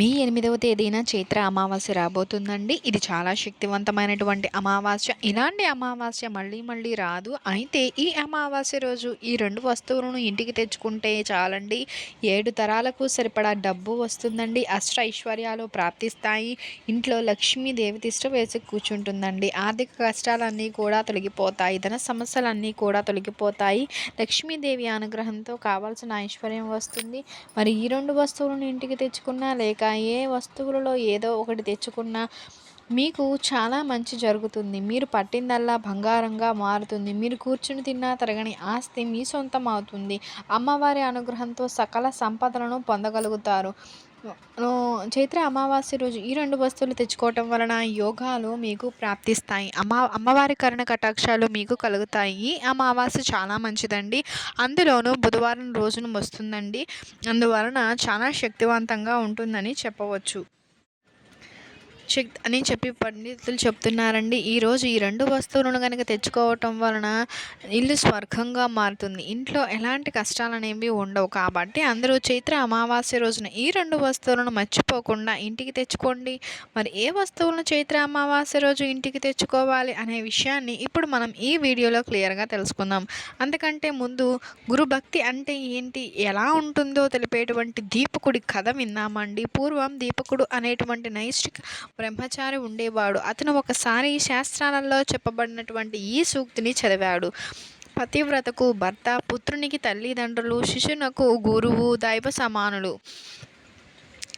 మీ ఎనిమిదవ తేదీన చైత్ర అమావాస్య రాబోతుందండి. ఇది చాలా శక్తివంతమైనటువంటి అమావాస్య. ఇలాంటి అమావాస్య మళ్ళీ మళ్ళీ రాదు. అయితే ఈ అమావాస్య రోజు ఈ రెండు వస్తువులను ఇంటికి తెచ్చుకుంటే చాలండి. ఏడు తరాలకు సరిపడా డబ్బు వస్తుందండి. అష్ట ఐశ్వర్యాలు ప్రాప్తిస్తాయి. ఇంట్లో లక్ష్మీదేవి తిష్ట వేసి కూర్చుంటుందండి. ఆర్థిక కష్టాలన్నీ కూడా తొలగిపోతాయి. ధన సమస్యలన్నీ కూడా తొలగిపోతాయి. లక్ష్మీదేవి అనుగ్రహంతో కావాల్సిన ఐశ్వర్యం వస్తుంది. మరి ఈ రెండు వస్తువులను ఇంటికి తెచ్చుకున్నా లేక ఏ వస్తువులలో ఏదో ఒకటి తెచ్చుకున్నా మీకు చాలా మంచి జరుగుతుంది. మీరు పట్టిందల్లా బంగారంగా మారుతుంది. మీరు కూర్చుని తిన్నా తరగని ఆస్తి మీ సొంతం అవుతుంది. అమ్మవారి అనుగ్రహంతో సకల సంపదలను పొందగలుగుతారు. చైత్ర అమావాస్య రోజు ఈ రెండు వస్తువులు తెచ్చుకోవటం వలన యోగాలు మీకు ప్రాప్తిస్తాయి. అమ్మ అమ్మవారి కరుణ కటాక్షాలు మీకు కలుగుతాయి. అమావాస్య చాలా మంచిదండి. అందులోనూ బుధవారం రోజున వస్తుందండి. అందువలన చాలా శక్తివంతంగా ఉంటుందని చెప్పవచ్చు. శక్తి అని చెప్పి పండితులు చెప్తున్నారండి. ఈరోజు ఈ రెండు వస్తువులను కనుక తెచ్చుకోవటం వలన ఇల్లు స్వర్గంగా మారుతుంది. ఇంట్లో ఎలాంటి కష్టాలు అనేవి ఉండవు కాబట్టి అందరూ చైత్ర అమావాస్య రోజున ఈ రెండు వస్తువులను మర్చిపోకుండా ఇంటికి తెచ్చుకోండి. మరి ఏ వస్తువులను చైత్ర అమావాస్య రోజు ఇంటికి తెచ్చుకోవాలి అనే విషయాన్ని ఇప్పుడు మనం ఈ వీడియోలో క్లియర్గా తెలుసుకుందాం. అందుకంటే ముందు గురుభక్తి అంటే ఏంటి? ఎలా ఉంటుందో తెలిపేటువంటి దీపకుడి కథ విన్నామండి పూర్వం దీపకుడు అనేటువంటి నైష్టిక బ్రహ్మచారి ఉండేవాడు. అతను ఒకసారి శాస్త్రాలలో చెప్పబడినటువంటి ఈ సూక్తిని చదివాడు. పతివ్రతకు భర్త పుత్రునికి తల్లిదండ్రులు శిశునకు గురువు దైవ సమానులు.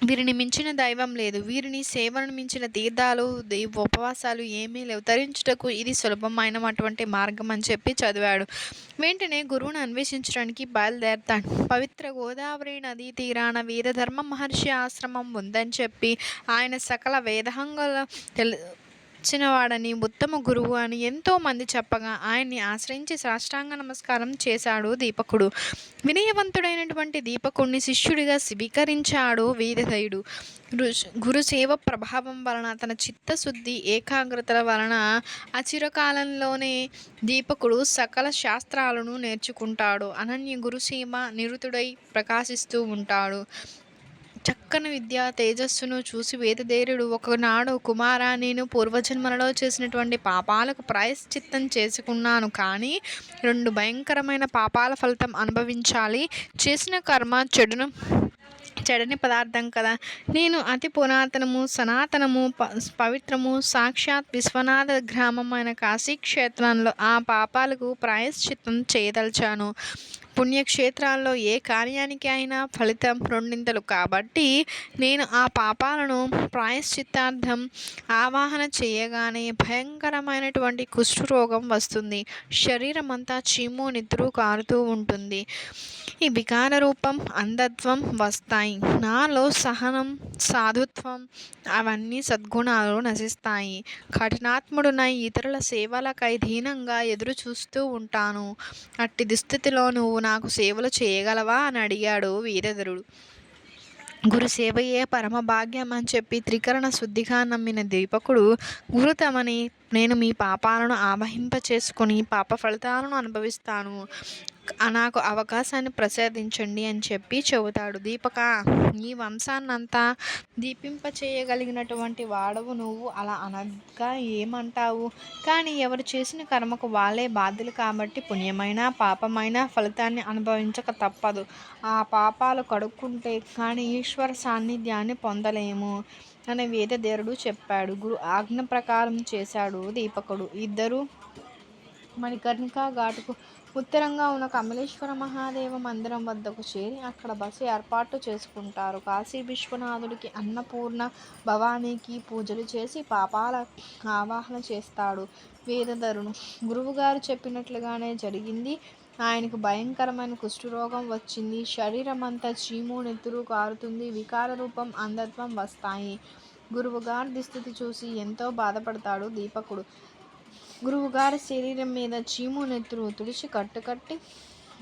వీరిని మించిన దైవం లేదు. వీరిని సేవను మించిన తీర్థాలు ఉపవాసాలు ఏమీ లేవు. తరించుటకు ఇది సులభమైనటువంటి మార్గం అని చెప్పి చదివాడు. వెంటనే గురువును అన్వేషించడానికి బయలుదేరతాడు. పవిత్ర గోదావరి నదీ తీరాన వేదధర్మ మహర్షి ఆశ్రమం ఉందని చెప్పి ఆయన సకల వేదహంగల తెలు వచ్చినవాడని ఉత్తమ గురువు అని ఎంతో మంది చెప్పగా ఆయన్ని ఆశ్రయించి సాష్టాంగ నమస్కారం చేశాడు దీపకుడు. వినయవంతుడైనటువంటి దీపకుడిని శిష్యుడిగా స్వీకరించాడు వీరధయుడు గురుసేవ ప్రభావం వలన తన చిత్తశుద్ధి ఏకాగ్రతల వలన అచిరకాలంలోనే దీపకుడు సకల శాస్త్రాలను నేర్చుకుంటాడు. అనన్య గురుసీమ నిరుతుడై ప్రకాశిస్తూ ఉంటాడు. చక్కని విద్యా తేజస్సును చూసి వేదదేరుడు ఒకనాడు కుమారా నేను పూర్వజన్మలలో చేసినటువంటి పాపాలకు ప్రాయశ్చిత్తం చేసుకున్నాను. కానీ రెండు భయంకరమైన పాపాల ఫలితం అనుభవించాలి. చేసిన కర్మ చెడును చెడని పదార్థం కదా. నేను అతి పురాతనము సనాతనము పవిత్రము సాక్షాత్ విశ్వనాథ గ్రామమైన కాశీక్షేత్రంలో ఆ పాపాలకు ప్రాయశ్చిత్తం చేయదలిచాను. పుణ్యక్షేత్రాల్లో ఏ కార్యానికి అయినా ఫలితం రెండింతలు. కాబట్టి నేను ఆ పాపాలను ప్రాయశ్చిత్తార్థం ఆవాహన చేయగానే భయంకరమైనటువంటి కుష్ఠరోగం వస్తుంది. శరీరం అంతా చీము నిద్రు కారుతూ ఉంటుంది. ఈ వికార రూపం అంధత్వం వస్తాయి. నాలో సహనం సాధుత్వం అవన్నీ సద్గుణాలు నశిస్తాయి. కఠినాత్ముడునై ఇతరుల సేవలకై దీనంగా ఎదురు చూస్తూ ఉంటాను. అట్టి దుస్థితిలో నువ్వు నాకు సేవలు చేయగలవా? అని అడిగాడు వీరధరుడు గురుసేవయే పరమ భాగ్యం అని చెప్పి త్రికరణ శుద్ధిగా నమ్మిన దీపకుడు గురుతమని నేను మీ పాపాలను ఆవహింప చేసుకొని పాప ఫలితాలను అనుభవిస్తాను. నాకు అవకాశాన్ని ప్రసాదించండి అని చెప్పి చెబుతాడు దీపక. నీ వంశాన్నంతా దీపింప చేయగలిగినటువంటి వాడవు నువ్వు అలా అనగా ఏమంటావు? కానీ ఎవరు చేసిన కర్మకు వాళ్ళే బాధ్యులు కాబట్టి పుణ్యమైన పాపమైన ఫలితాన్ని అనుభవించక తప్పదు. ఆ పాపాలు కడుక్కుంటే కానీ ఈశ్వర సాన్నిధ్యాన్ని పొందలేము అని వేదధేరుడు చెప్పాడు. గురు ఆజ్ఞ ప్రకారం చేశాడు దీపకుడు. ఇద్దరు మణికర్ణికా ఘాటుకు ఉత్తరంగా ఉన్న కమలేశ్వర మహాదేవ మందిరం వద్దకు చేరి అక్కడ బస్సు ఏర్పాటు చేసుకుంటారు. కాశీ విశ్వనాథుడికి అన్నపూర్ణ భవానీకి పూజలు చేసి పాపాల ఆవాహన చేస్తాడు. వేదధరుడు గురువుగారు చెప్పినట్లుగానే జరిగింది. ఆయనకు భయంకరమైన కుష్ఠరోగం వచ్చింది. శరీరం అంతా చీము నెత్తురు కారుతుంది. వికార రూపం అంధత్వం వస్తాయి. గురువుగారి దుస్థితి చూసి ఎంతో బాధపడతాడు దీపకుడు. గురువుగారి శరీరం మీద చీము నెత్తురు తుడిచి కట్టుకట్టి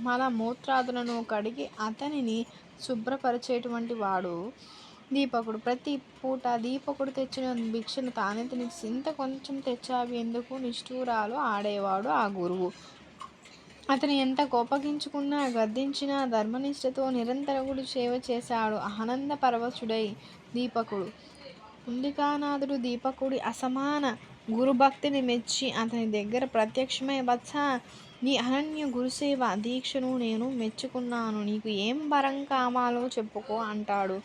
మన మూత్రాదులను కడిగి అతనిని శుభ్రపరిచేటువంటి వాడు. దీపకుడు ప్రతి పూట దీపకుడు తెచ్చిన భిక్షను తానే తిని ఇంత కొంచెం తెచ్చావి ఎందుకు నిష్ఠూరాలు ఆడేవాడు ఆ గురువు? అతను ఎంత కోపగించుకున్నా గద్దించినా ధర్మనిష్టతో నిరంతరకుడు సేవ చేశాడు. ఆనంద పరవశుడై దీపకుడు. పుండికానాథుడు దీపకుడి అసమాన గురుభక్తిని మెచ్చి అతని దగ్గర ప్రత్యక్షమై వత్స నీ అనన్య గురుసేవ దీక్షను నేను మెచ్చుకున్నాను. నీకు ఏం వరం కావాలో చెప్పుకో అంటాడు.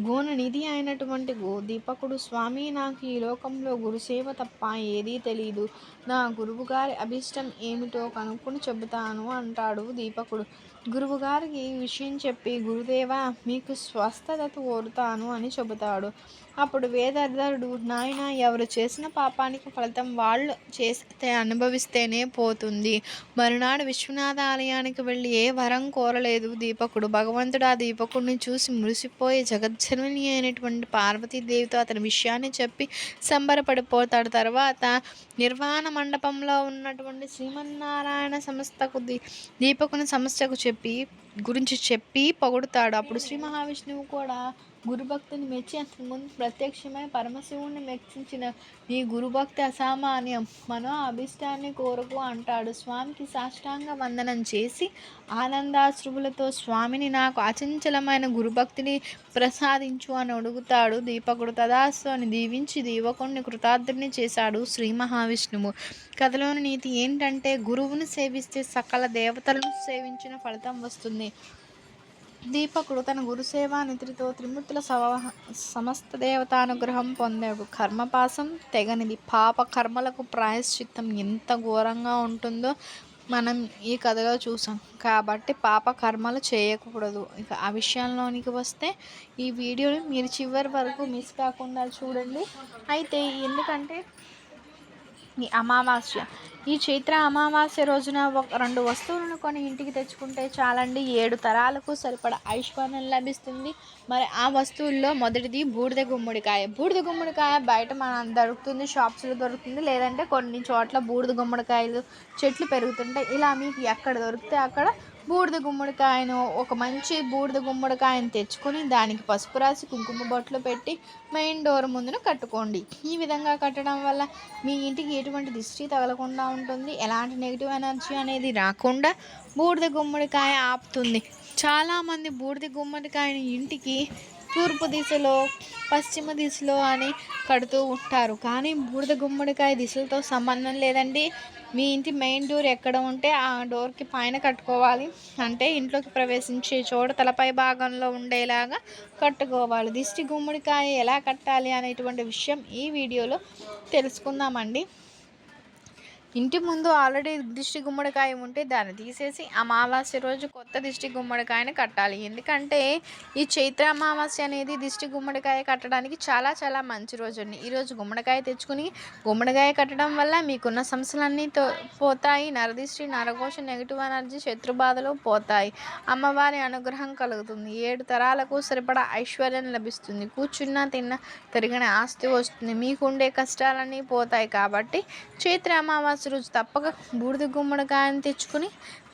గోన నిధి అయినటువంటి గో దీపకుడు స్వామి నాకు ఈ లోకంలో గురుసేవ తప్ప ఏదీ తెలీదు. నా గురువుగారి అభిష్టం ఏమిటో కనుక్కొని చెబుతాను అంటాడు దీపకుడు. గురువుగారికి ఈ విషయం చెప్పి గురుదేవ మీకు స్వస్థత కోరుతాను అని చెబుతాడు. అప్పుడు వేదర్ధరుడు నాయన ఎవరు చేసిన పాపానికి ఫలితం వాళ్ళు చేస్తే అనుభవిస్తేనే పోతుంది. మరునాడు విశ్వనాథ ఆలయానికి వెళ్ళి ఏ వరం కోరలేదు. దీపకుడు భగవంతుడు ఆ దీపకుడిని చూసి మురిసిపోయి జగజ్జనని అయినటువంటి పార్వతీదేవితో అతని విషయాన్ని చెప్పి సంబరపడిపోతాడు. తర్వాత నిర్వాణ మండపంలో ఉన్నటువంటి శ్రీమన్నారాయణ సంస్థకు దీ దీపకుని సమస్యకు చెప్పి should be గురించి చెప్పి పొగుడుతాడు. అప్పుడు శ్రీ మహావిష్ణువు కూడా గురుభక్తిని మెచ్చి అతని ముందు ప్రత్యక్షమై పరమశివుణ్ణి మెచ్చించిన నీ గురుభక్తి అసామాన్యం. మనో అభిష్టాన్ని కోరుకు అంటాడు. స్వామికి సాష్టాంగ వందనం చేసి ఆనందాశ్రువులతో స్వామిని నాకు అచంచలమైన గురుభక్తిని ప్రసాదించు అని అడుగుతాడు. దీపకుడు తదాస్తు అని దీవించి దీవకుణ్ణి కృతార్థుని చేశాడు శ్రీ మహావిష్ణువు. కథలోని నీతి ఏంటంటే గురువుని సేవిస్తే సకల దేవతలను సేవించిన ఫలితం వస్తుంది. దీపకుడు తన గురుసేవా నిధితో త్రిమూర్తుల సమస్త దేవతానుగ్రహం పొందాడు. కర్మపాసం తెగనిది. పాప కర్మలకు ప్రాయశ్చిత్తం ఎంత ఘోరంగా ఉంటుందో మనం ఈ కథలో చూసాం. కాబట్టి పాప కర్మలు చేయకూడదు. ఇక ఆ విషయంలోనికి వస్తే ఈ వీడియోని మీరు చివరి వరకు మిస్ కాకుండా చూడండి. అయితే ఎందుకంటే ఈ అమావాస్య. ఈ చైత్ర అమావాస్య రోజున ఒక రెండు వస్తువులను కొని ఇంటికి తెచ్చుకుంటే చాలండి. ఏడు తరాలకు సరిపడ ఐశ్వర్యం లభిస్తుంది. మరి ఆ వస్తువుల్లో మొదటిది బూడిద గుమ్మడికాయ. బూడిద గుమ్మడికాయ బయట మన దొరుకుతుంది షాప్స్లో దొరుకుతుంది. లేదంటే కొన్ని చోట్ల బూడిద గుమ్మడికాయలు చెట్లు పెరుగుతుంటాయి. ఇలా మీకు ఎక్కడ దొరికితే అక్కడ బూడిద గుమ్మడికాయను ఒక మంచి బూడిద గుమ్మడికాయను తెచ్చుకొని దానికి పసుపు రాసి కుంకుమ బొట్లు పెట్టి మెయిన్ డోర్ ముందున కట్టుకోండి. ఈ విధంగా కట్టడం వల్ల మీ ఇంటికి ఎటువంటి దిష్టి తగలకుండా ఉంటుంది. ఎలాంటి నెగిటివ్ ఎనర్జీ అనేది రాకుండా బూడిద గుమ్మడికాయ ఆపుతుంది. చాలామంది బూడిద గుమ్మడికాయని ఇంటికి తూర్పు దిశలో పశ్చిమ దిశలో అని కడుతూ ఉంటారు. కానీ బూడిద గుమ్మడికాయ దిశలతో సంబంధం లేదండి. మీ ఇంటి మెయిన్ డోర్ ఎక్కడ ఉంటే ఆ డోర్కి పైన కట్టుకోవాలి. అంటే ఇంట్లోకి ప్రవేశించే చోట తలపై భాగంలో ఉండేలాగా కట్టుకోవాలి. దిష్టి గుమ్మడికాయ ఎలా కట్టాలి అనేటువంటి విషయం ఈ వీడియోలో తెలుసుకుందామండి. ఇంటి ముందు ఆల్రెడీ దిష్టి గుమ్మడికాయ ఉంటే దాన్ని తీసేసి అమావాస్య రోజు కొత్త దిష్టి గుమ్మడికాయని కట్టాలి. ఎందుకంటే ఈ చైత్ర అమావాస్య అనేది దిష్టి గుమ్మడికాయ కట్టడానికి చాలా చాలా మంచి రోజు అండి. ఈరోజు గుమ్మడికాయ తెచ్చుకుని గుమ్మడికాయ కట్టడం వల్ల మీకున్న సమస్యలన్నీ పోతాయి. నరదిష్టి నరకోశ నెగిటివ్ ఎనర్జీ శత్రుబాధలు పోతాయి. అమ్మవారి అనుగ్రహం కలుగుతుంది. ఏడు తరాలకు సరిపడా ఐశ్వర్యం లభిస్తుంది. కూర్చున్న తిన్న తిరిగిన ఆస్తి వస్తుంది. మీకుండే కష్టాలన్నీ పోతాయి కాబట్టి చైత్ర అమావాస్య రోజు తప్పక బూడిద గుమ్మడికాయను తెచ్చుకుని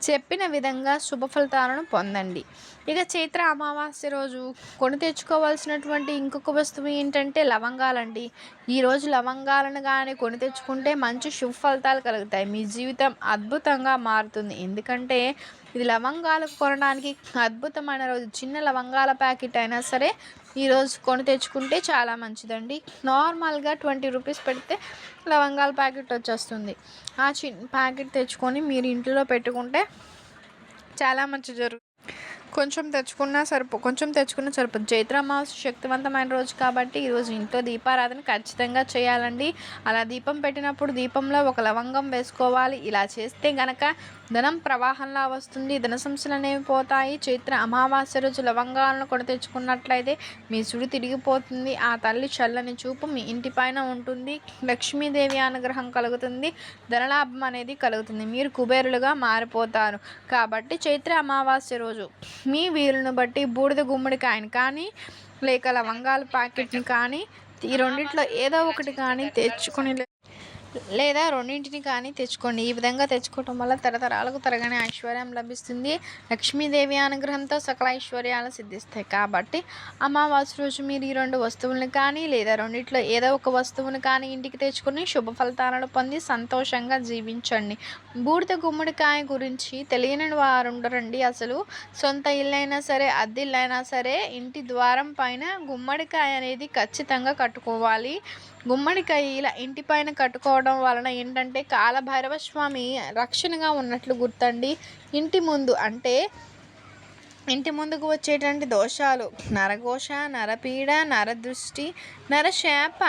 చెప్పిన విధంగా శుభ ఫలితాలను పొందండి. ఇక చైత్ర అమావాస్య రోజు కొని తెచ్చుకోవాల్సినటువంటి ఇంకొక వస్తువు ఏంటంటే లవంగాలండి. ఈరోజు లవంగాలను కానీ కొని తెచ్చుకుంటే మంచి శుభ ఫలితాలు కలుగుతాయి. మీ జీవితం అద్భుతంగా మారుతుంది. ఎందుకంటే ఇది లవంగాలు కొనడానికి అద్భుతమైన రోజు. చిన్న లవంగాల ప్యాకెట్ అయినా సరే ఈరోజు కొని తెచ్చుకుంటే చాలా మంచిదండి. నార్మల్గా ట్వంటీ రూపీస్ పెడితే లవంగాల ప్యాకెట్ వచ్చేస్తుంది. ఆ చిన్న ప్యాకెట్ తెచ్చుకొని మీరు ఇంట్లో పెట్టుకుంటే చాలా మంచి జరుగు కొంచెం తెచ్చుకున్నా సరిపో కొంచెం తెచ్చుకున్నా సరిపోదు. చైత్ర అమావాస్య శక్తివంతమైన రోజు కాబట్టి ఈరోజు ఇంట్లో దీపారాధన ఖచ్చితంగా చేయాలండి. అలా దీపం పెట్టినప్పుడు దీపంలో ఒక లవంగం వేసుకోవాలి. ఇలా చేస్తే గనక ధనం ప్రవాహంలా వస్తుంది ధన సంస్థలు అనేవి పోతాయి. చైత్ర అమావాస్య రోజు లవంగాలను కొని తెచ్చుకున్నట్లయితే మీ సుడి తిరిగిపోతుంది. ఆ తల్లి చల్లని చూపు మీ ఇంటి పైన ఉంటుంది. లక్ష్మీదేవి అనుగ్రహం కలుగుతుంది. ధనలాభం అనేది కలుగుతుంది. మీరు కుబేరులుగా మారిపోతారు. కాబట్టి చైత్ర అమావాస్య రోజు మీ వీలును బట్టి బూడిద గుమ్మడికాయని కానీ లేక లవంగాల ప్యాకెట్ని కానీ ఈ రెండిట్లో ఏదో ఒకటి కానీ తెచ్చుకుని లేదా రెండింటిని కానీ తెచ్చుకోండి. ఈ విధంగా తెచ్చుకోవటం వల్ల తరతరాలకు తరగని ఐశ్వర్యం లభిస్తుంది. లక్ష్మీదేవి అనుగ్రహంతో సకల ఐశ్వర్యాలు సిద్ధిస్తాయి. కాబట్టి అమావాస్య రోజు మీరు ఈ రెండు వస్తువులను కానీ లేదా రెండిట్లో ఏదో ఒక వస్తువును కానీ ఇంటికి తెచ్చుకొని శుభ ఫలితాలను పొంది సంతోషంగా జీవించండి. బూడిద గుమ్మడికాయ గురించి తెలియని వారు ఉండరండి. అసలు సొంత ఇల్లైనా సరే అద్దెల్లైనా సరే ఇంటి ద్వారం పైన గుమ్మడికాయ అనేది ఖచ్చితంగా కట్టుకోవాలి. గుమ్మడికాయ ఇలా ఇంటి పైన కట్టుకోవడం వలన ఏంటంటే కాలభైరవ స్వామి రక్షణగా ఉన్నట్లు గుర్తండి. ఇంటి ముందు అంటే ఇంటి ముందుకు వచ్చేటువంటి దోషాలు నరఘోష నరపీడ నరదృష్టి నరశాప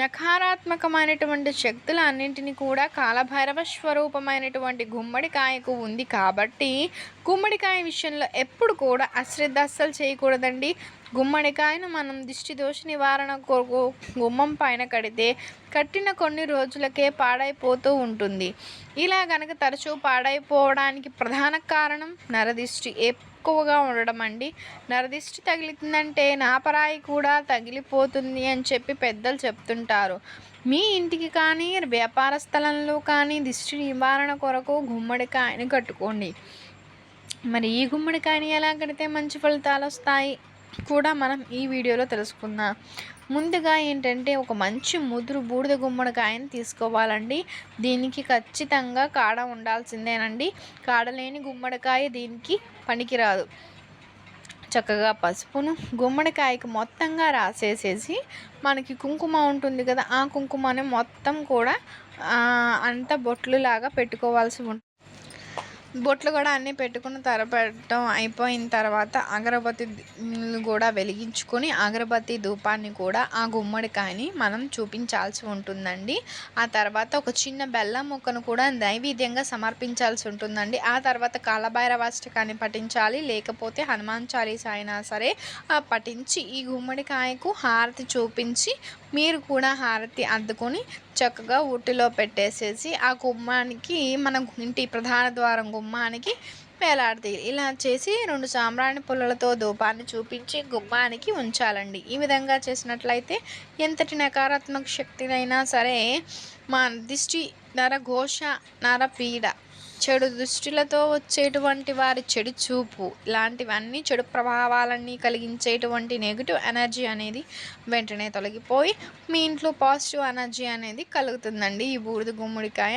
నకారాత్మకమైనటువంటి శక్తుల అన్నింటినీ కూడా కాలభైరవ స్వరూపమైనటువంటి గుమ్మడికాయకు ఉంది కాబట్టి గుమ్మడికాయ విషయంలో ఎప్పుడు కూడా అశ్రద్ధ అస్సలు చేయకూడదండి. గుమ్మడికాయను మనం దిష్టి దోష నివారణ కొరకు గుమ్మం పైన కడితే కట్టిన కొన్ని రోజులకే పాడైపోతూ ఉంటుంది. ఇలా కనుక తరచూ పాడైపోవడానికి ప్రధాన కారణం నరదిష్టి. ఎక్కువగా ఉండడం అండి. నరదిష్టి తగిలిందంటే నాపరాయి కూడా తగిలిపోతుంది అని చెప్పి పెద్దలు చెప్తుంటారు. మీ ఇంటికి కానీ వ్యాపార స్థలంలో కానీ దిష్టి నివారణ కొరకు గుమ్మడికాయని కట్టుకోండి. మరి ఈ గుమ్మడికాయని ఎలా కడితే మంచి ఫలితాలు వస్తాయి? కూడా మనం ఈ వీడియోలో తెలుసుకుందాం. ముందుగా ఏంటంటే ఒక మంచి ముదురు బూడిద గుమ్మడికాయని తీసుకోవాలండి. దీనికి ఖచ్చితంగా కాడ ఉండాల్సిందేనండి. కాడలేని గుమ్మడికాయ దీనికి పనికిరాదు. చక్కగా పసుపును గుమ్మడికాయకి మొత్తంగా రాసేసేసి మనకి కుంకుమ ఉంటుంది కదా ఆ కుంకుమని మొత్తం కూడా అంత బొట్లు లాగా పెట్టుకోవాల్సి ఉంటుంది బొట్లు కూడా అన్నీ పెట్టుకుని తరపెట్టడం అయిపోయిన తర్వాత అగరబత్తి కూడా వెలిగించుకొని అగరబత్తి ధూపాన్ని కూడా ఆ గుమ్మడికాయని మనం చూపించాల్సి ఉంటుందండి. ఆ తర్వాత ఒక చిన్న బెల్లం ముక్కను కూడా నైవేద్యంగా సమర్పించాల్సి ఉంటుందండి. ఆ తర్వాత కాలభైరవాష్టకాన్ని పఠించాలి లేకపోతే హనుమాన్ చాలీస అయినా సరే పఠించి ఈ గుమ్మడికాయకు హారతి చూపించి మీరు కూడా హారతి అద్దుకొని చక్కగా ఉట్టిలో పెట్టేసేసి ఆ గుమ్మానికి మన ఇంటి ప్రధాన ద్వారం గుమ్మానికి వేలాడతీయాలి ఇలా చేసి రెండు సాంబ్రాణి పుల్లలతో ధూపాన్ని చూపించి గుమ్మానికి ఉంచాలండి. ఈ విధంగా చేసినట్లయితే ఎంతటి నకారాత్మక శక్తినైనా సరే మా దిష్టి నర ఘోష నరపీడ చెడు దృష్టిలతో వచ్చేటువంటి వారి చెడు చూపు ఇలాంటివన్నీ చెడు ప్రభావాలన్నీ కలిగించేటువంటి నెగిటివ్ ఎనర్జీ అనేది వెంటనే తొలగిపోయి మీ ఇంట్లో పాజిటివ్ ఎనర్జీ అనేది కలుగుతుందండి. ఈ బూడిద గుమ్మడికాయ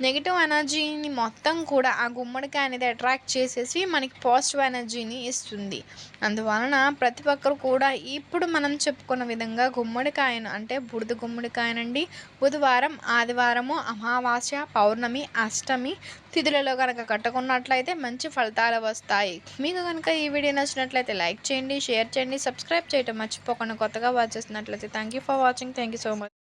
నెగిటివ్ ఎనర్జీని మొత్తం కూడా ఆ గుమ్మడికాయ అనేది అట్రాక్ట్ చేసేసి మనకి పాజిటివ్ ఎనర్జీని ఇస్తుంది. అందువలన ప్రతి ఒక్కరు కూడా ఇప్పుడు మనం చెప్పుకున్న విధంగా గుమ్మడికాయను అంటే బుడిద గుమ్మడికాయనండి. బుధవారం ఆదివారము అమావాస్య పౌర్ణమి అష్టమి తిథులలో కనుక కట్టుకున్నట్లయితే మంచి ఫలితాలు వస్తాయి. మీకు కనుక ఈ వీడియో నచ్చినట్లయితే లైక్ చేయండి షేర్ చేయండి సబ్స్క్రైబ్ చేయడం మర్చిపోకుండా కొత్తగా వాచ్ చేసినట్లయితే thank you for watching thank you so much